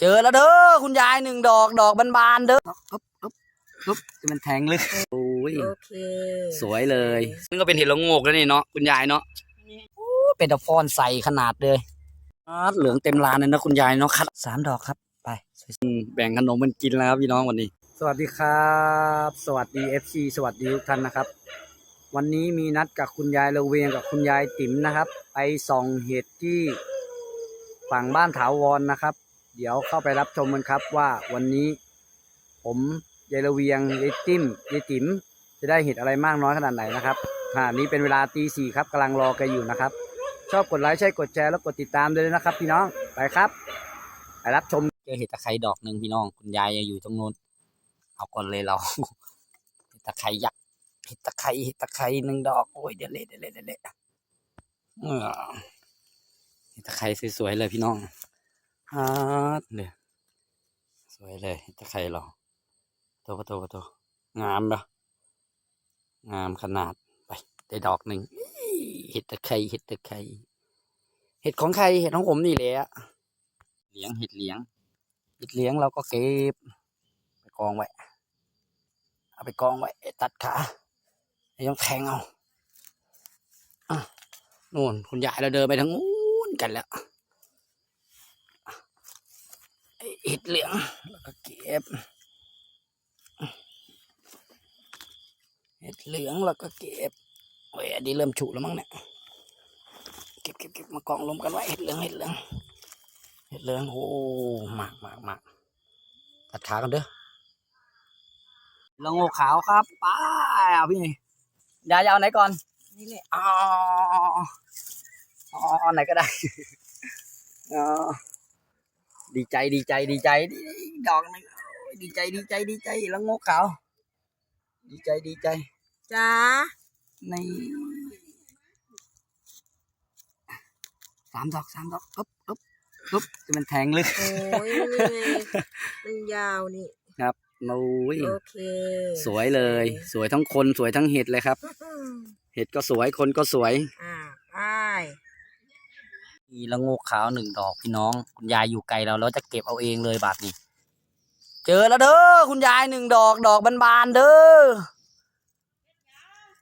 เจอแล้วเด้อคุณยายหนึ่งดอกดอกบานๆเด้อปึ๊บปึ๊บปึ๊บมันแทงลึกโอ้ยโอเค สวยเลยนี่ก็เป็นเห็ดละโงกแล้วนี่เนาะคุณยายเนาะเป็นตะฟอนใสขนาดเลยอาดเหลืองเต็มลานเลยนะคุณยายเนาะคัดสามดอกครับ ไปแบ่งขนมมันกินแล้วครับพี่น้องวันนี้ สวัสดีครับ สวัสดี FC สวัสดีทุกท่านนะครับ วันนี้มีนัดกับคุณยายระเวียงกับคุณยายติ๋มนะครับ ไปส่องเห็ดที่ฝั่งบ้านถาวรนะครับ เดี๋ยวเข้าไปรับชมกันครับว่าวันนี้ ผมยายระเวียงยายติ้มยายติ๋มจะได้เห็ดอะไรมากน้อยขนาดไหนนะครับขณะนี้เป็นเวลาตีสี่ครับกำลังรอแกอยู่นะครับ ชอบกดไลค์ใช่กดแชร์แล้วกดติดตามด้วยนะครับ พี่น้องไปครับไปรับชมเจอเห็ดตะไคร้ดอกหนึ่งพี่น้องคุณยายยังอยู่ตรงนู้นเอาก่อนเลยเราเห็ดตะไคร้ยักษ์เห็ดตะไคร้เห็ดตะไคร้หนึ่งดอกโอ้ยเดี๋ยวเละเดี๋ยวเละเดี๋ยวเละเออเห็ดตะไคร้สวยๆเลยพี่น้อง ฮาดเลยสวยเลยเห็ดตะไคร้เราโตปะโตปะโตงามปะงามขนาดไปได้ดอกหนึ่งอี้เห็ดตะไคร้เห็ดตะไคร้เห็ดของใครเห็ดของผมนี่แหละเหลียงเห็ดเหลียงเห็ดเหลียงเราก็เก็บไปกองไว้เอาไปกองไว้ตัดขาไอ้ต้องแทงเอาอะนู่นคุณยายเราเดินไปทางนู้นกันแล้วไอ้เห็ดเหลียงแล้วก็เก็บเห็ดเหลืองแล้วก็เก็บโอ้ยอันนี้เริ่มฉุแล้วมั้งเนี่ยเก็บเก็บเก็บมากองรวมกันไว้เห็ดเหลืองเห็ดเหลืองเห็ดเหลืองโอ้หมากหมากหมากตัดขากันเด้อละโงกขาวครับไป้าเอาพี่ยายจะเอาไหนก่อนนี่แหละอ๋ออ๋อเอาไหนก็ได้อ๋อ ดีใจดีใจดีใจดีดอกหนึงโอ้ยดีใจดีใจดีใจละโงกขาวดีใจดีใจจ้าในสามดอกสามดอกปึ๊บปึ๊บปึ๊บจะมันแทงลึกโอ้ยนี่ไงมันยาวนี่ครับโอ้ยโอเค สวยเลย สวยทั้งคนสวยทั้งเห็ดเลยครับ เห็ดก็สวยคนก็สวย อ่าไป มีละโงกขาวหนึ่งดอกพี่น้อง คุณยายอยู่ไกลเราเราจะเก็บเอาเองเลยบาทนี้ เจอแล้วเด้อคุณยายหนึ่งดอกดอกบานๆเด้อ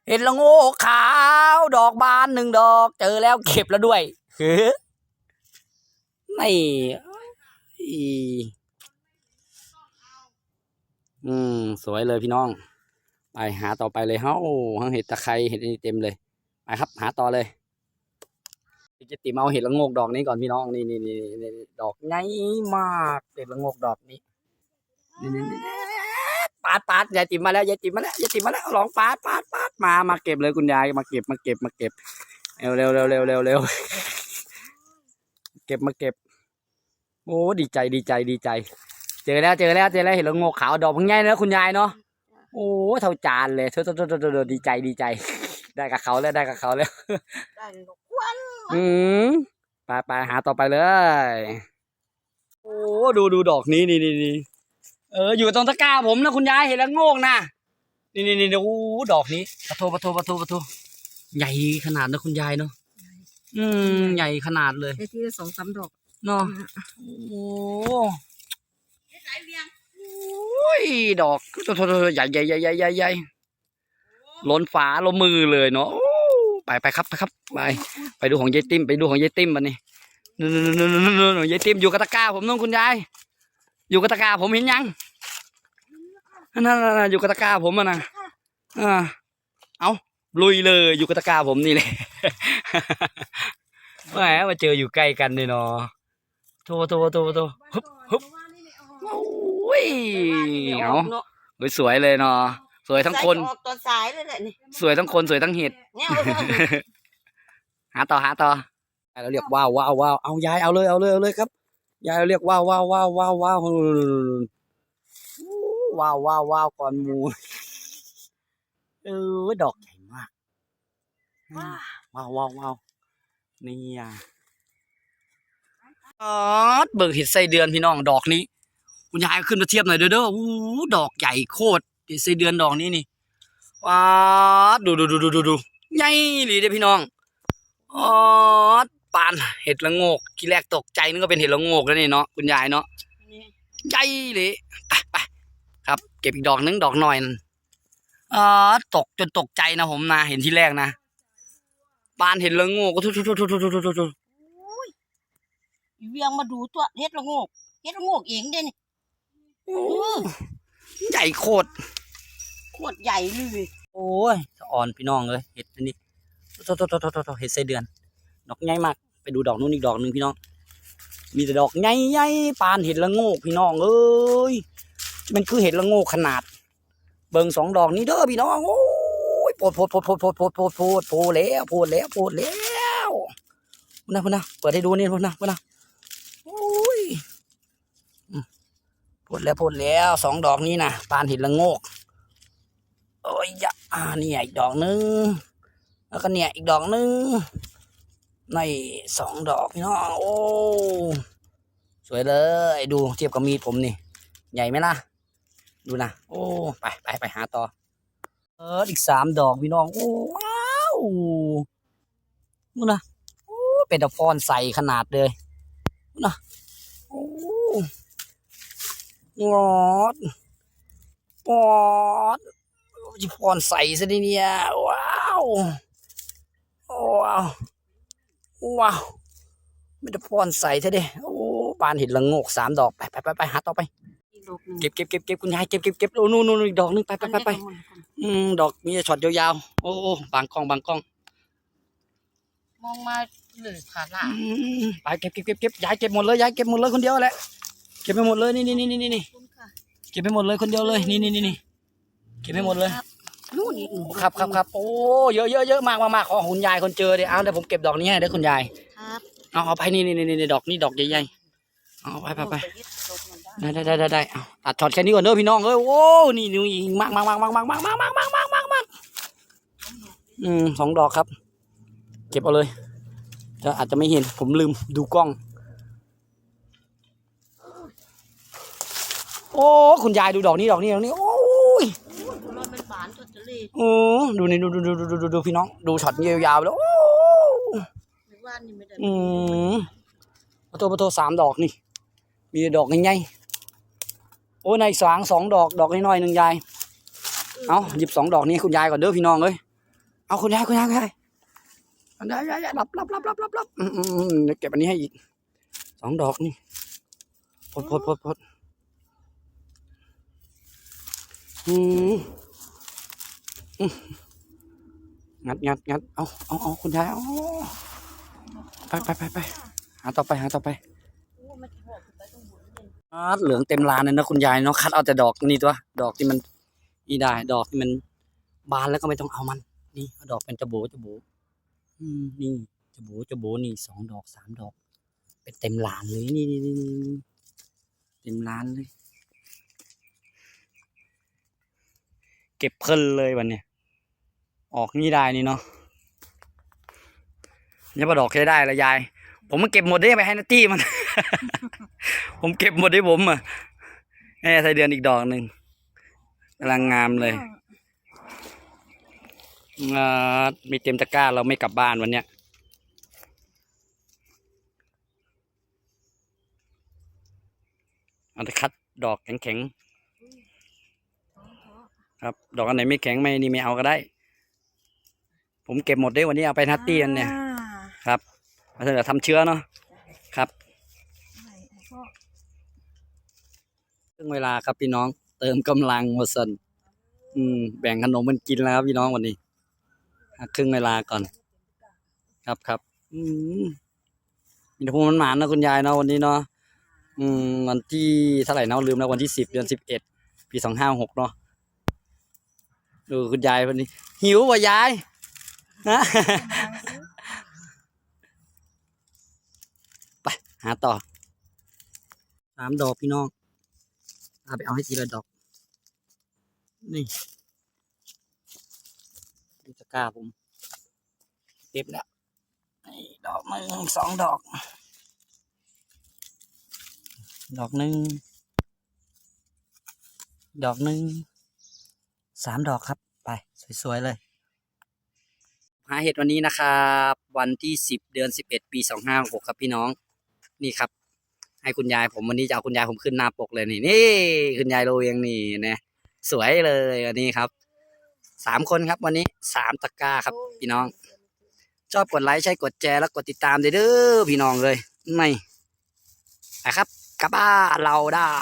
เห็ดละโงกขาว ดอกบานหนึ่งดอก เจอแล้วเก็บแล้วด้วยเฮ้ยนี่อีอืม สวยเลยพี่น้อง ไปหาต่อไปเลยเฮ้าทั้งเห็ดตะไคร้เห็ดนี่เต็มเลย ไปครับ หาต่อเลย จะติมเอาเห็ดละงกดอกนี้ก่อนพี่น้องนี่นี่นี่ดอกใหญ่มากเห็ดละงกดอกนี้นี่นี่ปาดปาดยายติมมาแล้วยายติมมาแล้วยายติมมาแล้วลองปาดปาดปาดมามาเก็บเลยคุณยายมาเก็บมาเก็บมาเก็บเร็วเร็วเร็วเร็วเร็วเร็วเก็บมาเก็บ โอ้ดีใจดีใจดีใจ เจอแล้วเจอแล้วเจอแล้วเห็ดละงกขาวดอกพังใหญ่นะคุณยายเนาะโอ้เท่าจานเลยเท่าเท่าเท่าเท่าเท่าดีใจดีใจ ได้กับเขาแล้วได้กับเขาแล้วได้ก อืมไปไปหาต่อไปเลย โอ้ดูดูดอกนี้นี่นี่นี่เอออยู่ตรงตะกร้าผมนะคุณยายเห็นแล้วโงงนะนี่นี่นี่โอ้ดอกนี้ปะโทปะโทปะโทปะโทใหญ่ขนาดนะคุณยายเนาะอืมใหญ่ขนาดเลยได้ที่ละสองสามดอกเนาะโอ้โอ้ยดอกโทโทโทใหญ่ใหญ่ใหญ่ใหญ่ใหญ่ใหญ่ล้นฝาล้นมือเลยเนาะโอ้ ไปไปครับไปครับไปไปดูของยายติ้มไปดูของยายติ้มบันนี้นู่นนู่นนู่นนู่นนู่นยายติ้มอยู่กับตะกร้าผมน้องคุณยาย อยู่กับตะกร้าผมเห็นยังนั่นนั่นนั่นอยู่กับตะกร้าผมอะนะอ่าเอาลุยเลยอยู่กับตะกร้าผมนี่เลยแหมมาเจออยู่ใกล้กันเลยเนาะโทโทโทโทฮึบฮึบโอ้ยเอาเนาะเฮ้ยสวยเลยเนาะ สวยทั้งคน ใส่ออกตอนสายเลยแหละนี่สวยทั้งคนสวยทั้งเห็ด เนี่ยหาต่อหาต่อเราเรียกว้าวว้าวว้าวเอายายเอาเลยเอาเลยเอาเลยครับยายเราเรียกว้าวว้าวว้าวว้าวว้าวว้าวว้าวว้าวก่อนหมูเออดอกใหญ่มากว้าวว้าวว้าวนี่อะอ๋อเบิกเห็ดไส้เดือนพี่น้องดอกนี้ คุณยายเอาขึ้นมาเทียบหน่อยเด้อเด้ออู้ดอกใหญ่โคตร นี่สเดือนดอกนี้นี่ว้าดูดูดูดูดูดูใหญ่หรือเด้พี่น้องอ๋อปานเห็ดละโงกทีแรกตกใจนึกว่าเป็นเห็ดละโงกแล้วนี่เนาะคุณยายเนาะใหญ่เลยไปไปครับ เก็บอีกดอกนึงดอกหน่อยอ๋อตกจนตกใจนะผมนะเห็นที่แรกนะปานเห็ดละโงกก็ทุทุทุทุทุทุทุเวียงมาดูตัวเห็ดละโงกเห็ดละโงกเองเด่นใหญ่โคตร วดใหญ่เลยโอ้ยอ่อนพี่น้องเลยเห็ดอันนี้โตโตโตโตโตโตเห็ดไส้เดือน ดอกใหญ่มาก ไปดูดอกนู้นอีกดอกหนึ่งพี่น้อง มีแต่ดอกใหญ่ๆปานเห็ดละโงกพี่น้องเอ้ยมันคือเห็ดละโงกขนาด เบิ่งสองดอกนี้เด้อพี่น้องโอ้ยโพดโพดโพดโพดโพดโพดโพดโพดโพดแล้วโพดแล้วโพดแล้วพุ่นนะพุ่นนะเปิดให้ดูนี่พุ่นนะพุ่นนะโอ้ยอืมโพดแล้วโพดแล้วสองดอกนี้นะปานเห็ดละโงก โอ้ยยะอ่าเนี่ยอีกดอกหนึง แล้วก็เนี่ยอีกดอกหนึง ในสองดอกพี่น้องโอ้ สวยเลยดูเทียบกับมีดผมนี่ ใหญ่ไหมล่ะ ดูนะ โอ้ ไปไปไปหาต่อ เอออีกสามดอกพี่น้อง โอ้ว้าวนู่นนะโอ้เป็นตะฟอนใสขนาดเลยนู่นนะโอ้งอดปอด จิพรใส่ซะดิเนี่ย ว้าว ว้าว ว้าวไม่ได้พรใส่ซะดิโอ้ปานเห็ดละโงกสามดอกไปไปไปไปหาต่อไปอีกดอกหนึ่งเก็บเก็บเก็บเก็บคุณยายเก็บเก็บเก็บโอ้นู่นนู่นอีกดอกหนึงไปไปไปไปอืมดอกมีแต่ช็อตยาวๆโอ้โอ้บางกล้องบางกล้อง มองมาเลยขาละอืมไปเก็บเก็บเก็บเก็บยายเก็บหมดเลยยายเก็บหมดเลยคนเดียวแหละ เก็บไปหมดเลยนี่นี่นี่นี่นี่คุณค่ะเก็บไปหมดเลยคนเดียวเลยนี่นี่นี่นี่ เก็บไปหมดเลยนู่นอีกหนึ่งครับครับครับโอ้เยอะเยอะเยอะมากมากมากขอคุณยายคนเจอเดี๋ยวเอาเดี๋ยวผมเก็บดอกนี้ให้เดี๋ยวคุณยายครับเอาเอาไปนี่นี่นี่นี่ดอกนี่ดอกใหญ่ๆเอาไปไปไปยึดดอกมันได้ได้ได้ได้ได้ได้เอาตัดช็อตแค่นี้ก่อนเด้อพี่น้องเอ้ยโอ้นี่นี่อีกมากมากมากมากมากมากมากมากมากมากมากมากอืมสองดอกครับ เก็บเอาเลยจะอาจจะไม่เห็นผมลืมดูกล้อง โอ้คุณยายดูดอกนี้ดอกนี้ดอกนี้โอ้ยรถเป็นบานตัวจะเลยโอ้ดูนี่ดูดูดูดูดูดูดูพี่น้อง ดูช็อตยาวๆแล้วโอ้หรือว่านี่ไม่ได้อืมปะโทปะโทสามดอกนี่ มีดอกใหญ่ๆโอ้ในสางสองดอกดอกน้อยๆหนึ่งยายเอาหยิบสองดอกนี้คุณยายก่อนเด้อพี่น้องเอ้ยเอาคุณยายคุณยายคุณยายคุณยายยายยายรับรับรับรับรับรับอืมเดี๋ยวเก็บอันนี้ให้อีกสองดอกนี่พดพดพดพดอือืม งัดงัดงัดเอาเอาเอาคุณยายเอาไปไปไปไปหาต่อไปหาต่อไปโอ้มันหอบไปตรงบนเลยอาเหลืองเต็มร้านเลยนะคุณยายเนาะคัดเอาแต่ดอกนี่ตัว ดอกที่มันนี่ได้ ดอกที่มัน บานแล้วก็ไม่ต้องเอามัน นี่เอาดอกเป็นจะโบจะโบอืมนี่จะโบจะโบนี่สองดอกสามดอก เป็นเต็มร้านเลยนี่นี่นี่เต็มร้านเลย เก็บเพลินเลยวันเนี้ย ออกนี่ได้นี่เนาะเนี่ยพอดอกใช้ได้ละยาย ผมมันเก็บหมดได้ไปให้นาตี้มัน ผมเก็บหมดได้ผมอะแม่ไส้เดือนอีกดอกหนึ่งกำลังงามเลยอ่ามีเต็มตะกร้าเราไม่กลับบ้านวันเนี้ยเอาแต่คัดดอกแข็งๆครับ ดอกอันไหนไม่แข็งไม่นี่ไม่เอาก็ได้ ผมเก็บหมดได้วันนี้เอาไปนัตตี้อันเนี่ยครับเอาเถอะทำเชื้อเนาะครับครึ่งเวลาครับพี่น้องเติมกำลังมาสันอืมแบ่งขนมมันกินแล้วครับพี่น้องวันนี้พักครึ่งเวลาก่อน ครับครับ อืมมีแต่พวกมันหมานนะคุณยายเนาะวันนี้เนาะอืมวันที่เท่าไหร่เนาะลืมแล้ววันที่สิบเดือนสิบเอ็ดปีสองห้าหกเนาะดูคุณยายวันนี้ หิวว่ะยายนะ ไป หาต่อสามดอกพี่น้องเอาไปเอาให้ทีละดอก นี่นี่ตะกร้าผมเก็บแล้วนี่ดอกหนึ่งสองดอก ดอกหนึ่งดอกหนึ่งสามดอกครับ ไป สวย ๆ เลยาเห็ดวันนี้นะครับวันที่สิบเดือนสิบเอ็ดปีสองห้าหกครับพี่น้องนี่ครับ ให้คุณยายผมวันนี้จะเอาคุณยายผมขึ้นหน้าปกเลยนี่นี่คุณยายโรเวียงนี่นะสวยเลยวันนี้ครับสามคนครับวันนี้สามตะกร้าครับ พี่น้อง ชอบกดไลค์ใช่กดแชร์แล้วกดติดตามเด้อพี่น้องเลยไม่นะครับกลับบ้านเราได้